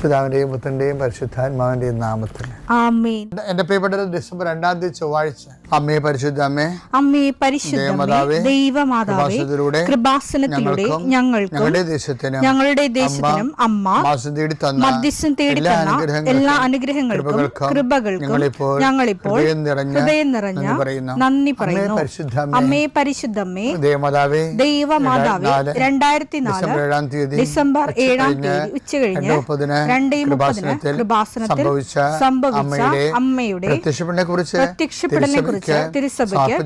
പിതാവിന്റെയും പുത്രന്റെയും പരിശുദ്ധാത്മാവിന്റെയും നാമത്തിൽ. എന്റെ പ്രിയപ്പെട്ട ഡിസംബർ രണ്ടാം തീയതി ചൊവ്വാഴ്ച. അമ്മയെ പരിശുദ്ധ അമ്മേ അമ്മയെ പരിശുദ്ധമേ ദേവമാതാവേ, കൃപാസനത്തിലൂടെ ഞങ്ങൾക്കും ഞങ്ങളുടെ ദേശത്തിനും ഞങ്ങളുടെ ദേശത്തിനും അമ്മ മാസം തേടി തന്ന മധ്യസ്ഥം തേടി എല്ലാ തന്ന അനുഗ്രഹങ്ങൾക്കും, എല്ലാ അനുഗ്രഹങ്ങൾക്കും കൃപകൾക്കും ഞങ്ങളിപ്പോൾ ഹൃദയം നിറഞ്ഞ നന്ദി പറയുന്നു. അമ്മയെ അമ്മേ പരിശുദ്ധ അമ്മേ, അമ്മേ പരിശുദ്ധമ്മേ ദേവമാതാവേ ദൈവമാതാവേ രണ്ടായിരത്തി നാല് ഡിസംബർ ഏഴാം തീയതി ഉച്ച കഴിഞ്ഞ് ഉച്ചകഴിഞ്ഞ് മുപ്പതിന് രണ്ടേ സംഭവിച്ച അമ്മയുടെ അമ്മയുടെ പ്രത്യക്ഷപ്പെടലിനെ കുറിച്ച് പ്രത്യക്ഷപ്പെടലിനെ കുറിച്ച് തിരുസഭയ്ക്ക്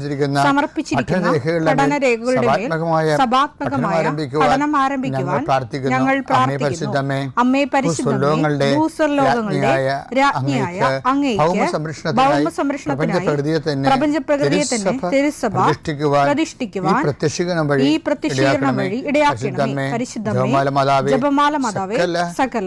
സമർപ്പിച്ചിരിക്കുന്ന പഠനരേഖകളുടെ രേഖകളുടെ സഭാത്മകമായ പഠനം ആരംഭിക്കുവാൻ ഞങ്ങൾ പ്രാർത്ഥിക്കുന്നു. അമ്മേ പരിശുദ്ധമേ ഭൂസ്വർലോകങ്ങളുടെ രാജ്ഞിയായ അങ്ങേക്ക് ഭൗമ സംരക്ഷണത്തിനായി പ്രപഞ്ച പ്രകൃതിയെ തന്നെ തിരുസഭ പ്രതിഷ്ഠിക്കുവാൻ ഈ പ്രത്യക്ഷീകരണം വഴി ഇടയാക്കണമേ. പരിശുദ്ധമേ ജപമാല മാതാവേ സകല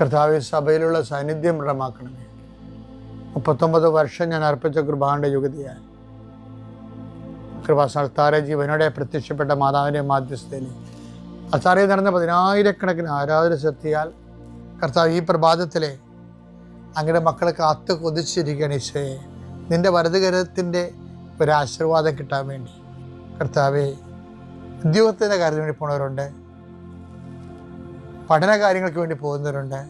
കർത്താവെ സഭയിലുള്ള സാന്നിധ്യം ദൃഢമാക്കണമേ. മുപ്പത്തൊമ്പത് വർഷം ഞാൻ അർപ്പിച്ച കൃപാന്റെ യുഗതിയായി കൃപാസ്ഥാന ജീവനോടെ പ്രത്യക്ഷപ്പെട്ട മാതാവിന്റെ മാധ്യസ്ഥയിൽ അത്താറയിൽ നടന്ന പതിനായിരക്കണക്കിന് ആരാധന ശക്തിയാൽ കർത്താവ് ഈ പ്രഭാതത്തിലെ അങ്ങയുടെ മക്കളെ കാത്തു കൊതിച്ചിരിക്കുകയാണ് ഈശോയെ. വലതുകരത്തിന്റെ ഒരു ആശീർവാദം കിട്ടാൻ വേണ്ടി. കർത്താവെ ഉദ്യോഗത്തിന്റെ കാര്യത്തിന് വേണ്ടി പോകുന്നവരുണ്ട് പഠന കാര്യങ്ങൾക്ക് വേണ്ടി പോകുന്നവരുണ്ട്.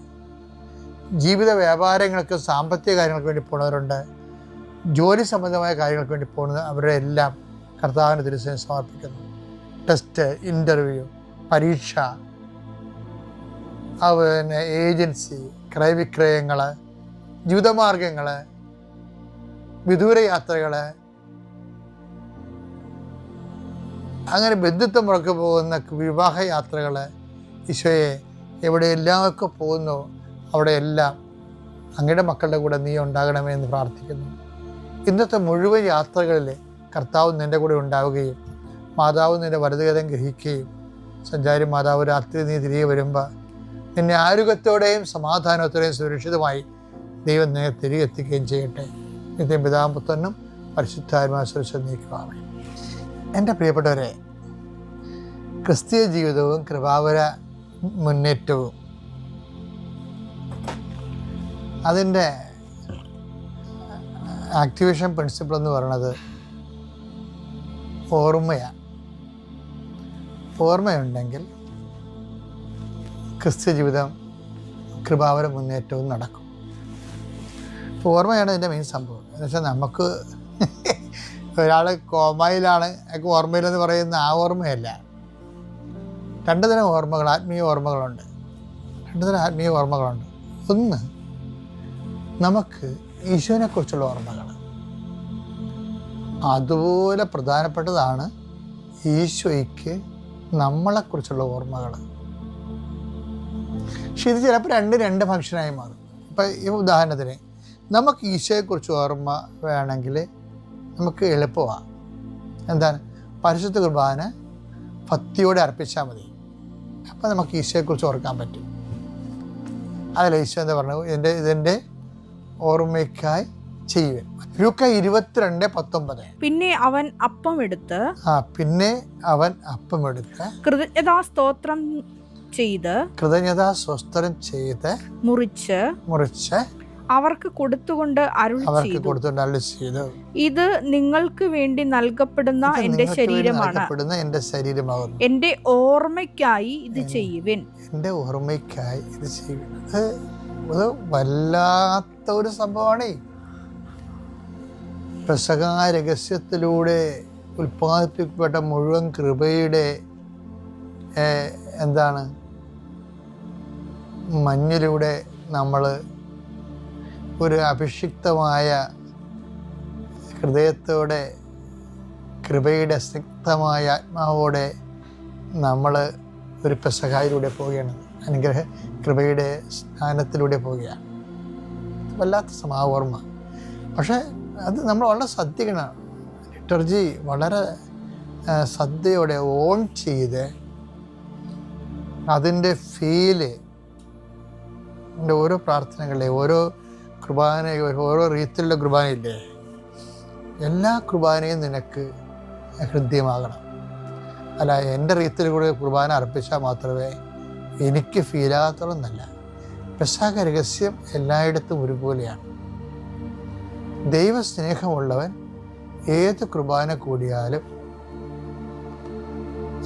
ജീവിത വ്യാപാരങ്ങൾക്ക് സാമ്പത്തിക കാര്യങ്ങൾക്ക് വേണ്ടി പോകുന്നവരുണ്ട് ജോലി സംബന്ധമായ കാര്യങ്ങൾക്ക് വേണ്ടി പോകുന്നത് അവരുടെ എല്ലാം കർത്താവിന് ദിവസം സമർപ്പിക്കുന്നു. ടെസ്റ്റ് ഇന്റർവ്യൂ പരീക്ഷ തന്നെ ഏജൻസി ക്രയവിക്രയങ്ങൾ ജീവിതമാർഗങ്ങൾ വിദൂര യാത്രകൾ അങ്ങനെ ബന്ധുത്വം മുറക്കു പോകുന്ന വിവാഹ യാത്രകൾ ഈശോയെ എവിടെയെല്ലാമൊക്കെ പോകുന്നു അവിടെയെല്ലാം അങ്ങയുടെ മക്കളുടെ കൂടെ നീ ഉണ്ടാകണമേ എന്ന് പ്രാർത്ഥിക്കുന്നു. ഇന്നത്തെ മുഴുവൻ യാത്രകളിൽ കർത്താവ് നിന്റെ കൂടെ ഉണ്ടാവുകയും മാതാവ് നിന്റെ വലതുകരം ഗ്രഹിക്കുകയും സഞ്ചാരി മാതാവ് രാത്രി നീ തിരികെ വരുമ്പോൾ നിന്നെ ആരോഗ്യത്തോടെയും സമാധാനത്തോടെയും സുരക്ഷിതമായി ദൈവം നിന്നെ തിരികെ എത്തിക്കുകയും ചെയ്യട്ടെ. നിത്യം പിതാമ്പുത്തനും പരിശുദ്ധാത്മാ സുരക്ഷ നീക്കുവാമേ എന്റെ പ്രിയപ്പെട്ടവരെ ക്രിസ്തീയ ജീവിതവും കൃപാവര മുന്നേറ്റവും. അതിന്റെ ആക്ടിവേഷൻ പ്രിൻസിപ്പിൾ എന്ന് പറയുന്നത് ഓർമ്മയാണ്. ഓർമ്മയുണ്ടെങ്കിൽ ക്രിസ്ത്യ ജീവിതം കൃപാവര മുന്നേറ്റവും നടക്കും. ഓർമ്മയാണ് ഇതിന്റെ മെയിൻ സംഭവം. എന്ന് വെച്ചാൽ നമുക്ക് ഒരാൾ കോമയിലാണ് ഓർമ്മയിലെന്ന് പറയുന്ന ആ ഓർമ്മയല്ല. രണ്ട് തരം ഓർമ്മകൾ ആത്മീയ ഓർമ്മകളുണ്ട്. രണ്ട് തരം ആത്മീയ ഓർമ്മകളുണ്ട്. ഒന്ന് നമുക്ക് ഈശോനെക്കുറിച്ചുള്ള ഓർമ്മകൾ അതുപോലെ പ്രധാനപ്പെട്ടതാണ് ഈശോയ്ക്ക് നമ്മളെക്കുറിച്ചുള്ള ഓർമ്മകൾ പക്ഷെ ഇത് ചിലപ്പോൾ രണ്ട് രണ്ട് ഫംഗ്ഷനായി മാറും. ഇപ്പം ഈ ഉദാഹരണത്തിന് നമുക്ക് ഈശോയെക്കുറിച്ച് ഓർമ്മ വേണമെങ്കിൽ നമുക്ക് എളുപ്പമാണ് എന്താണ്? പരിശുദ്ധ കുർബാന ഭക്തിയോടെ അർപ്പിച്ചാൽ മതി. അപ്പം നമുക്ക് ഈശോയെക്കുറിച്ച് ഓർക്കാൻ പറ്റും. അതിൽ ഈശോ എന്താ പറഞ്ഞു ഇതിന്റെ ഇതിന്റെ ഓർമ്മയ്ക്കായി ചെയ്യുവൻ. ലൂക്ക ഇരുപത്തിരണ്ട് പത്തൊമ്പത്. പിന്നെ അവൻ അപ്പം എടുത്ത് ആ പിന്നെ അവൻ അപ്പം എടുത്ത് കൃതജ്ഞതാ സ്തോത്രം ചെയ്ത് കൃതജ്ഞതാ സ്വസ്ത്രം ചെയ്ത് മുറിച്ച് മുറിച്ച് അവർക്ക് കൊടുത്തുകൊണ്ട് അരുൾ ചെയ്തു. ഇത് നിങ്ങൾക്ക് വേണ്ടി നൽകപ്പെടുന്ന എന്റെ ശരീരമാണ്. എന്റെ ശരീരമാകുന്നു. എന്റെ ഓർമ്മയ്ക്കായി ഇത് ചെയ്യുവിൻ. എന്റെ ഓർമ്മയ്ക്കായി ഇത് ഇത് വല്ലാത്ത ഒരു സംഭവമാണ്. രഹസ്യത്തിലൂടെ ഉൽപ്പാദിപ്പിക്കപ്പെട്ട മുഴുവൻ കൃപയുടെ എന്താണ്? മഞ്ഞിലൂടെ നമ്മൾ ഒരു അഭിഷിക്തമായ ഹൃദയത്തോടെ കൃപയുടെ സ്നിഗ്ധമായ ആത്മാവോടെ നമ്മൾ ഒരു പെസഹായിലൂടെ പോവുകയാണ്. അനുഗ്രഹ കൃപയുടെ സ്ഥാനത്തിലൂടെ പോവുകയാണ്. വല്ലാത്ത സമാവോർമ്മ. പക്ഷേ അത് നമ്മൾ വളരെ ശ്രദ്ധിക്കണം ലിറ്റർജി വളരെ സദ്യയോടെ ഓൺ ചെയ്ത് അതിന്റെ ഫീൽ ഓരോ പ്രാർത്ഥനകളെ ഓരോ കുർബാന ഓരോ റീത്തിലുള്ള കുർബാനയില്ലേ? എല്ലാ കുർബാനയും നിനക്ക് ഹൃദ്യമാകണം. അല്ല എന്റെ റീത്തിൽ കൂടെ കുർബാന അർപ്പിച്ചാൽ മാത്രമേ എനിക്ക് ഫീലാകത്തോളം എന്നല്ല പ്രസാക രഹസ്യം എല്ലായിടത്തും ഒരുപോലെയാണ്. ദൈവസ്നേഹമുള്ളവൻ ഏത് കുർബാന കൂടിയാലും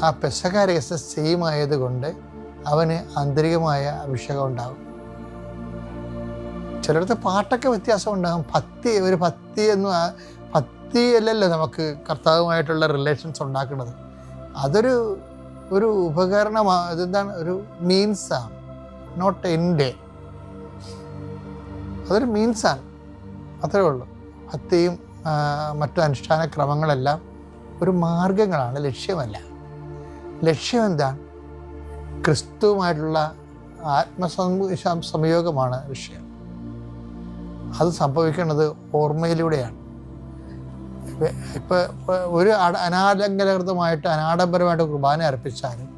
ആ പെസക രഹസ്യം സെയിം ആയതുകൊണ്ട് അവന് ആന്തരികമായ അഭിഷേകം ഉണ്ടാകും. ചിലടത്ത് പാട്ടൊക്കെ വ്യത്യാസം ഉണ്ടാകും. ഭക്തി ഒരു ഭക്തി എന്ന് ഭക്തി അല്ലല്ലോ നമുക്ക് കർത്താവുമായിട്ടുള്ള റിലേഷൻസ് ഉണ്ടാക്കുന്നത്. അതൊരു ഒരു ഉപകരണമാണ് അതെന്താണ് ഒരു മീൻസാണ് നോട്ട് എന്റെ അതൊരു മീൻസാണ് അത്രേ ഉള്ളൂ. ഭക്തിയും മറ്റു അനുഷ്ഠാന ക്രമങ്ങളെല്ലാം ഒരു മാർഗങ്ങളാണ് ലക്ഷ്യമല്ല. ലക്ഷ്യം എന്താണ്? ക്രിസ്തുവുമായിട്ടുള്ള ആത്മസം സംയോഗമാണ് വിഷയം അത് സംഭവിക്കുന്നത് ഓർമ്മയിലൂടെയാണ്. ഇപ്പോൾ ഒരു അനാലങ്കരകൃതമായിട്ട് അനാഡംബരമായിട്ട് കുർബാന അർപ്പിച്ചാലും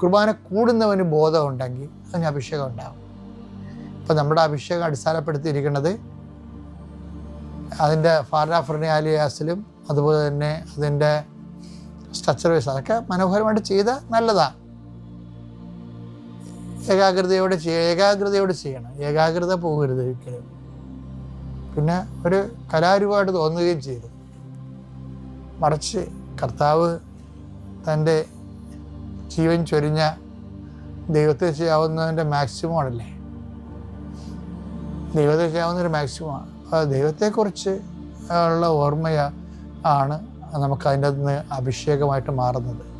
കുർബാന കൂടുന്നവന് ബോധമുണ്ടെങ്കിൽ അതിന് അഭിഷേകം ഉണ്ടാകും ഇപ്പം നമ്മുടെ അഭിഷേകം അടിസ്ഥാനപ്പെടുത്തിയിരിക്കുന്നത് അതിന്റെ ഫാരാഫ്രണിയാലിയാസിലും അതുപോലെ തന്നെ അതിന്റെ സ്ട്രക്ചർ വൈസ് അതൊക്കെ മനോഹരമായിട്ട് ചെയ്ത നല്ലതാണ്. ഏകാഗ്രതയോടെ ഏകാഗ്രതയോടെ ചെയ്യണം. ഏകാഗ്രത പോകരുത് ഒരിക്കലും. പിന്നെ ഒരു കലാരൂപമായിട്ട് തോന്നുകയും ചെയ്തു. മറിച്ച് കർത്താവ് തന്റെ ജീവൻ ചൊരിഞ്ഞ ദൈവത്തെ ചെയ്യാവുന്നതിന്റെ മാക്സിമം ആണല്ലേ ദൈവത്തെ ചെയ്യാവുന്ന ഒരു മാക്സിമമാണ്. അപ്പോൾ ദൈവത്തെക്കുറിച്ച് ഉള്ള ഓർമ്മയ ആണ് നമുക്ക് അതിന്റെ നിന്ന് അഭിഷേകമായിട്ട് മാറുന്നത്.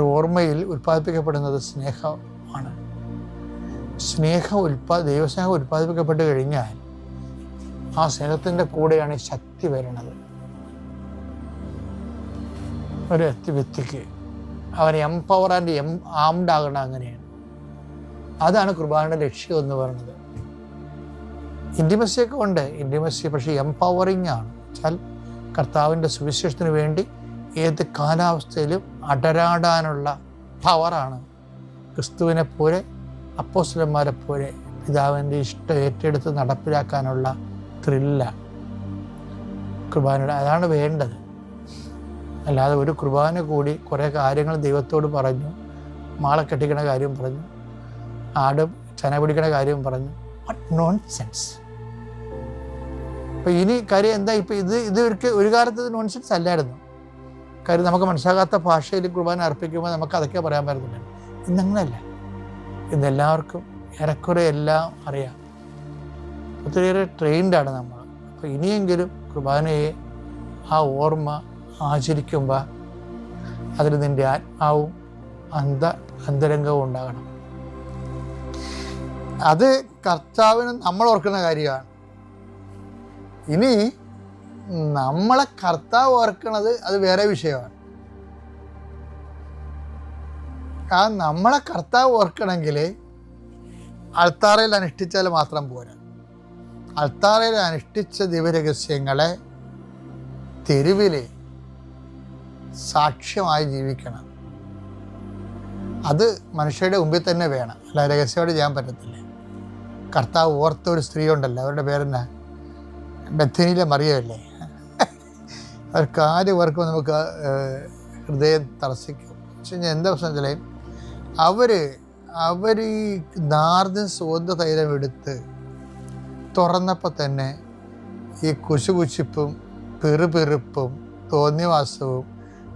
ഓർമ്മയിൽ ഉൽപ്പാദിപ്പിക്കപ്പെടുന്നത് സ്നേഹമാണ്. സ്നേഹം ഉൽപ്പാ ദൈവസ്നേഹം ഉൽപ്പാദിപ്പിക്കപ്പെട്ട് കഴിഞ്ഞാൽ ആ സ്നേഹത്തിന്റെ കൂടെയാണ് ശക്തി വരുന്നത്. ഒരു വ്യക്തി- വ്യക്തിക്ക് അവൻ എംപവർ ആൻഡ് എം ആംഡ് ആകണം അങ്ങനെയാണ്. അതാണ് കുർബാനയുടെ ലക്ഷ്യം എന്ന് പറയുന്നത്. ഇന്റിമസിയൊക്കെ ഉണ്ട്. ഇന്റിമസി പക്ഷേ എംപവറിങ് ആണ്. വെച്ചാൽ കർത്താവിന്റെ സുവിശേഷത്തിന് വേണ്ടി ഏത് കാലാവസ്ഥയിലും അടരാടാനുള്ള പവറാണ് ക്രിസ്തുവിനെ പോലെ അപ്പോസ്ലന്മാരെ പോലെ പിതാവിന്റെ ഇഷ്ടം ഏറ്റെടുത്ത് നടപ്പിലാക്കാനുള്ള ത്രില്ല. കുർബാനയുടെ അതാണ് വേണ്ടത്. അല്ലാതെ ഒരു കുർബാന കൂടി കുറേ കാര്യങ്ങൾ ദൈവത്തോട് പറഞ്ഞു. മാള കെട്ടിക്കണ കാര്യം പറഞ്ഞു. ആട് ചന പിടിക്കണ കാര്യം പറഞ്ഞു. നോൺ സെൻസ് അപ്പോൾ ഇനി കാര്യം എന്താ? ഇപ്പം ഇത് ഇത് ഒരു കാലത്ത് ഇത് നോൺസെൻസ് അല്ലായിരുന്നു. കാര്യം നമുക്ക് മനസ്സിലാകാത്ത ഭാഷയിൽ കുർബാന അർപ്പിക്കുമ്പോൾ നമുക്ക് അതൊക്കെ പറയാൻ പറ്റുന്നില്ല ഇന്നങ്ങനല്ല. ഇന്നെല്ലാവർക്കും ഏറെക്കുറെ എല്ലാം അറിയാം. ഒത്തിരിയേറെ ട്രെയിൻഡാണ് നമ്മൾ അപ്പോൾ ഇനിയെങ്കിലും കുർബാനയെ ആ ഓർമ്മ ആചരിക്കുമ്പോൾ അതിൽ നിന്റെ ആത്മാവും അന്ത അന്തരംഗവും ഉണ്ടാകണം. അത് കർത്താവിന് നമ്മൾ ഓർക്കുന്ന കാര്യമാണ്. ഇനി നമ്മളെ കർത്താവ് ഓർക്കണത് അത് വേറെ വിഷയമാണ്. ആ നമ്മളെ കർത്താവ് ഓർക്കണമെങ്കിൽ അൾത്താറയിൽ അനുഷ്ഠിച്ചാൽ മാത്രം പോരാ. അൾത്താറയിൽ അനുഷ്ഠിച്ച ദിവരഹസ്യങ്ങളെ തെരുവിൽ സാക്ഷ്യമായി ജീവിക്കണം. അത് മനുഷ്യരുടെ മുമ്പിൽ തന്നെ വേണം. അല്ല രഹസ്യമായിട്ട് ചെയ്യാൻ പറ്റത്തില്ല. കർത്താവ് ഓർത്ത ഒരു സ്ത്രീ ഉണ്ടല്ലോ അവരുടെ പേരെന്നാ? ബethനിയിലെ മറിയല്ലേ അവർ കാര്യം ഓർക്കുമ്പോൾ നമുക്ക് ഹൃദയം തറസിക്കും പക്ഷെ ഞാൻ എന്താ പ്രശ്നം വെച്ചാൽ അവർ അവർ ഈ നാർദൻ സുഗന്ധ തൈലം എടുത്ത് തുറന്നപ്പോൾ തന്നെ ഈ കുശുകുശിപ്പും പെറുപെറുപ്പും തോന്നിവാസവും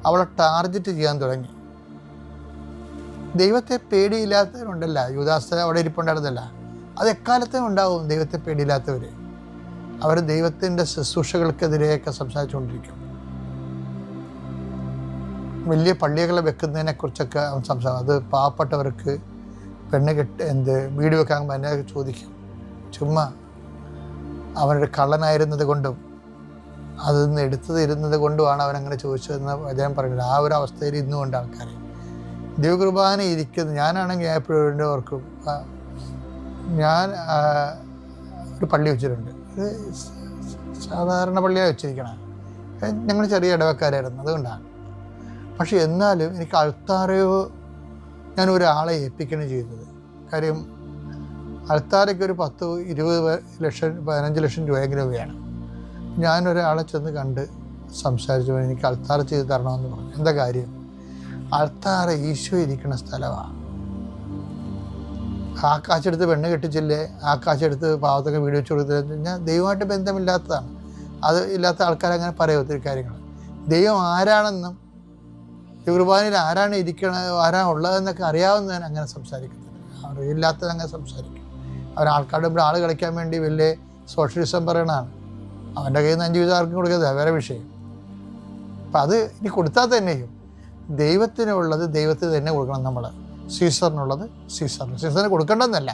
അവളെ ടാർഗറ്റ് ചെയ്യാൻ തുടങ്ങി. ദൈവത്തെ പേടിയില്ലാത്തവരുണ്ടല്ല. യുവദാസ് അവിടെ ഇരിപ്പുണ്ടായിരുന്നല്ല. അത് എക്കാലത്തും ഉണ്ടാവും ദൈവത്തെ പേടിയില്ലാത്തവർ അവർ ദൈവത്തിന്റെ ശുശ്രൂഷകൾക്കെതിരെയൊക്കെ സംസാരിച്ചുകൊണ്ടിരിക്കും. വലിയ പള്ളികൾ വെക്കുന്നതിനെ കുറിച്ചൊക്കെ അവൻ സംസാരം അത് പാവപ്പെട്ടവർക്ക് പെണ്ണ് കെട്ട് എന്ത് വീട് വെക്കാൻ എന്നെ ചോദിക്കും. ചുമ്മാ അവനൊരു കള്ളനായിരുന്നത് കൊണ്ടും അതിൽ നിന്ന് എടുത്തു തരുന്നത് കൊണ്ടുമാണ് അവൻ അങ്ങനെ ചോദിച്ചതെന്ന് അദ്ദേഹം പറയുന്നത് ആ ഒരു അവസ്ഥയിൽ ഇന്നും ഉണ്ട് ആൾക്കാർ ദൈവകുർബാന ഇരിക്കുന്നത് ഞാനാണെങ്കിൽ എപ്പോഴും ഓർക്കും ഞാൻ ഒരു പള്ളി വെച്ചിട്ടുണ്ട്. സ- സാധാരണ പള്ളിയാണ് വെച്ചിരിക്കണം ഞങ്ങൾ ചെറിയ ഇടവക്കാരായിരുന്നു അതുകൊണ്ടാണ്. പക്ഷെ എന്നാലും എനിക്ക് അൾത്താറയോ ഞാൻ ഒരാളെ ഏൽപ്പിക്കണം ചെയ്തത്. കാര്യം അൾത്താരയ്ക്ക് ഒരു പത്ത് ഇരുപത് ലക്ഷം പതിനഞ്ച് ലക്ഷം രൂപയെങ്കിലും വേണം ഞാനൊരാളെ ചെന്ന് കണ്ട് സംസാരിച്ചു എനിക്ക് അൽത്താറ ചെയ്ത് തരണമെന്ന് പറഞ്ഞു. എന്താ കാര്യം? അൽത്താറ ഈശോ ഇരിക്കുന്ന സ്ഥലമാണ് ആ കാശെടുത്ത് പെണ്ണ് കെട്ടിച്ചില്ലേ? ആ കാശെടുത്ത് പാവത്തൊക്കെ വീട് വെച്ച് കൊടുത്തത് കഴിഞ്ഞാൽ ദൈവമായിട്ട് ബന്ധമില്ലാത്തതാണ്. അത് ഇല്ലാത്ത ആൾക്കാർ അങ്ങനെ പറയും ഒത്തിരി കാര്യങ്ങൾ. ദൈവം ആരാണെന്നും കുർബാനയിൽ ആരാണ് ഇരിക്കണത് ആരാണ് ഉള്ളതെന്നൊക്കെ അറിയാവുന്നവൻ അങ്ങനെ സംസാരിക്കുന്നത് അറിയില്ലാത്തത് അങ്ങനെ സംസാരിക്കും അവൻ ആൾക്കാരുടെ മുമ്പിൽ ആൾ കളിക്കാൻ വേണ്ടി വലിയ സോഷ്യലിസം പറയണതാണ്. അവന്റെ കയ്യിൽ നിന്ന് അഞ്ച് വിധം ആർക്കും കൊടുക്കരുത് വേറെ വിഷയം. അപ്പം അത് ഇനി കൊടുത്താൽ തന്നെയും ദൈവത്തിനുള്ളത് ദൈവത്തിന് തന്നെ കൊടുക്കണം നമ്മൾ സീസറിനുള്ളത് സീസറിന്. സീസറിന് കൊടുക്കേണ്ടതെന്നല്ല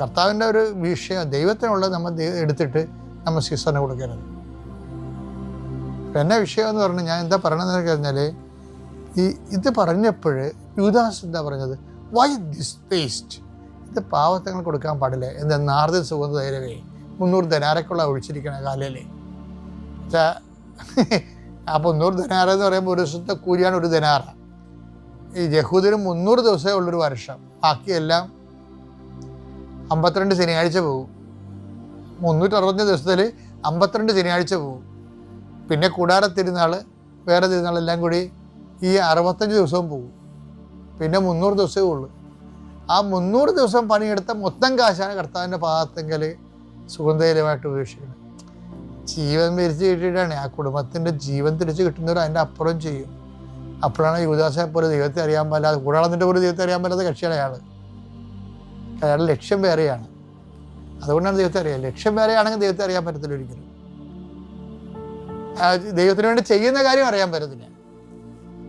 കർത്താവിന്റെ ഒരു വിഷയം ദൈവത്തിനുള്ളത് നമ്മൾ എടുത്തിട്ട് നമ്മൾ സീസറിന് കൊടുക്കരുത്. എന്നെ വിഷയം എന്ന് പറഞ്ഞാൽ ഞാൻ എന്താ പറയണമെന്ന് കഴിഞ്ഞാൽ ഈ ഇത് പറഞ്ഞപ്പോൾ യുദാസ് എന്താ പറഞ്ഞത്? വൈ ദിസ് വേസ്റ്റ് ഇത് പാവത്തങ്ങൾ കൊടുക്കാൻ പാടില്ല? എന്ത് നാർദൻ സുഗന്ധ തൈരവേ. മുന്നൂറ് ധനാരക്കുള്ള ഒഴിച്ചിരിക്കണ കാലയിലെ അപ്പോൾ മുന്നൂറ് ധനാര എന്ന് പറയുമ്പോൾ ഒരു ദിവസത്തെ കൂലിയാണ് ഒരു ധനാറ ഈ യഹൂദിന് മുന്നൂറ് ദിവസമേ ഉള്ളൊരു വർഷം. ബാക്കിയെല്ലാം അമ്പത്തിരണ്ട് ശനിയാഴ്ച പോകും മുന്നൂറ്ററുപത്തഞ്ച് ദിവസത്തിൽ അമ്പത്തിരണ്ട് ശനിയാഴ്ച പോകും പിന്നെ കൂടാരത്തിരുന്നാൾ വേറെ തിരുനാളെല്ലാം കൂടി ഈ അറുപത്തഞ്ച് ദിവസവും പോകും പിന്നെ മുന്നൂറ് ദിവസമേ ഉള്ളൂ. ആ മുന്നൂറ് ദിവസം പണിയെടുത്ത മൊത്തം കാശാണ് കർത്താവിന്റെ പാദത്തെങ്കിൽ സുഗന്ധയിലുമായിട്ട് ഉപേക്ഷിക്കുന്നത്. ജീവൻ മരിച്ചു കിട്ടിയിട്ടാണ്. ആ കുടുംബത്തിന്റെ ജീവൻ തിരിച്ചു കിട്ടുന്നവർ അതിന്റെ അപ്പുറം ചെയ്യും. അപ്പോഴാണ് യുവദാസനെ പോലെ ദൈവത്തെ അറിയാൻ പാടില്ലാതെ കൂടാളത്തിന്റെ പോലെ ദൈവത്തെ അറിയാൻ പാടില്ലാത്ത കക്ഷിയാണ് അയാൾ. അയാളുടെ ലക്ഷ്യം വേറെയാണ്. അതുകൊണ്ടാണ് ദൈവത്തെ അറിയാം ലക്ഷ്യം വേറെയാണെങ്കിൽ ദൈവത്തെ അറിയാൻ പറ്റത്തില്ല ഒരിക്കലും. ദൈവത്തിന് വേണ്ടി ചെയ്യുന്ന കാര്യം അറിയാൻ പറ്റത്തില്ല.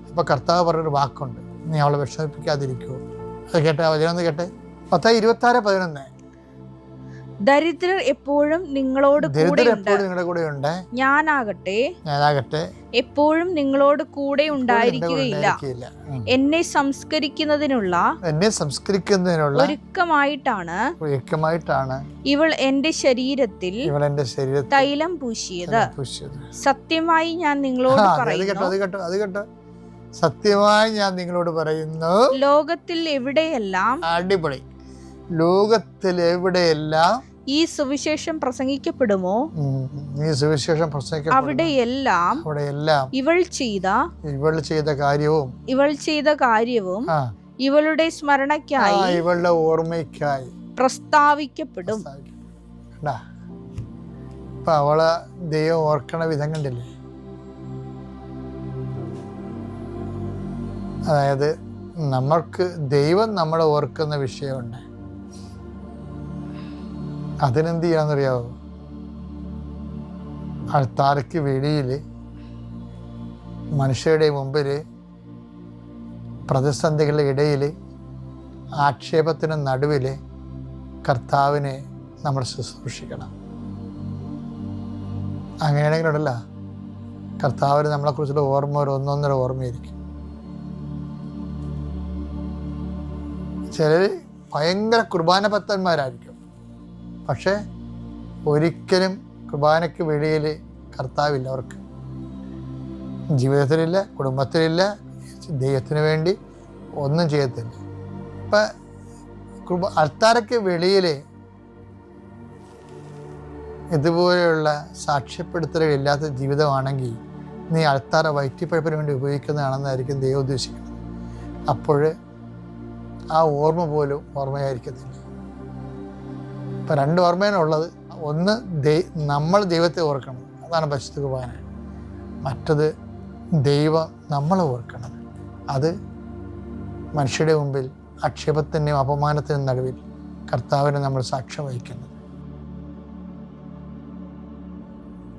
അപ്പോൾ കർത്താവ് പറഞ്ഞൊരു വാക്കുണ്ട്. നീ അവളെ വിഷമിപ്പിക്കാതിരിക്കുമോ അത് കേട്ടെ വചനം കേട്ടെ. പത്ത് ഇരുപത്താറ് പതിനൊന്ന്. ദരിദ്രർ എപ്പോഴും നിങ്ങളോട് കൂടെ ഉണ്ട് ഞാനാകട്ടെ. ഞാനാകട്ടെ. എപ്പോഴും നിങ്ങളോട് കൂടെ ഉണ്ടായിരിക്കുകയില്ല. എന്നെ സംസ്കരിക്കുന്നതിനുള്ള എന്നെ സംസ്കരിക്കുന്നതിനുള്ള ഒരുക്കമായിട്ടാണ് ഒരുക്കമായിട്ടാണ് ഇവൾ എന്റെ ശരീരത്തിൽ ഇവൾ എന്റെ ശരീരത്തിൽ തൈലം പൂശിയത്. സത്യമായി ഞാൻ നിങ്ങളോട് പറയുന്നു. അത് കേട്ടോ അത് കേട്ടോ. സത്യമായി ഞാൻ നിങ്ങളോട് പറയുന്നു. ലോകത്തിൽ എവിടെയെല്ലാം അടിപൊളി. ലോകത്തിൽ എവിടെയെല്ലാം ഈ സുവിശേഷം പ്രസംഗിക്കപ്പെടുമോ? ഈ സുവിശേഷം പ്രസംഗിക്കപ്പെടുന്നു അവിടെയെല്ലാം അവിടെയെല്ലാം ഇവൾ ചെയ്ത ഇവൾ ചെയ്ത കാര്യവും ഇവൾ ചെയ്ത കാര്യവും ഇവളുടെ സ്മരണയ്ക്കായി ഇവളുടെ ഓർമ്മയ്ക്കായി പ്രസ്താവിക്കപ്പെടും. അവളെ ദൈവം ഓർക്കണ വിധം കണ്ടില്ലേ? അതായത് നമ്മൾക്ക് ദൈവം നമ്മളെ ഓർക്കുന്ന വിഷയമുണ്ട്. അതിനെന്ത് ചെയ്യാന്നറിയാവോ? അൾത്താരയ്ക്ക് വെളിയിൽ മനുഷ്യരുടെ മുമ്പിൽ പ്രതിസന്ധികളുടെ ഇടയിൽ ആക്ഷേപത്തിന് നടുവിൽ കർത്താവിനെ നമ്മൾ ശുശ്രൂഷിക്കണം. അങ്ങനെയാണെങ്കിലുണ്ടല്ല കർത്താവിന് നമ്മളെക്കുറിച്ചുള്ള ഓർമ്മ ഒരു ഒന്നൊന്നര ഓർമ്മയായിരിക്കും. ചിലർ ഭയങ്കര കുർബാന ഭക്തന്മാരായിരിക്കും പക്ഷേ ഒരിക്കലും കുർബാനയ്ക്ക് വെളിയിൽ കർത്താവില്ല അവർക്ക്. ജീവിതത്തിലില്ല കുടുംബത്തിലില്ല ദൈവത്തിന് വേണ്ടി ഒന്നും ചെയ്യത്തില്ല. ഇപ്പം കുർബ അൾത്താരയ്ക്ക് വെളിയിൽ ഇതുപോലെയുള്ള സാക്ഷ്യപ്പെടുത്തലുകൾ ഇല്ലാത്ത ജീവിതമാണെങ്കിൽ നീ അൾത്താറ വയറ്റിപ്പഴപ്പിന് വേണ്ടി ഉപയോഗിക്കുന്നതാണെന്നായിരിക്കും ദൈവം ഉദ്ദേശിക്കുന്നത്. അപ്പോൾ ആ ഓർമ്മ പോലും ഓർമ്മയായിരിക്കത്തില്ല. ഇപ്പം രണ്ട് ഓർമ്മയാണ് ഉള്ളത്. ഒന്ന് നമ്മൾ ദൈവത്തെ ഓർക്കണം. അതാണ് പരിശുദ്ധ കുർബാന. മറ്റത് ദൈവം നമ്മളെ ഓർക്കണം. അത് മനുഷ്യരുടെ മുമ്പിൽ ആക്ഷേപത്തിന്റെയും അപമാനത്തിനും നടുവിൽ കർത്താവിനെ നമ്മൾ സാക്ഷ്യം വഹിക്കുന്നത്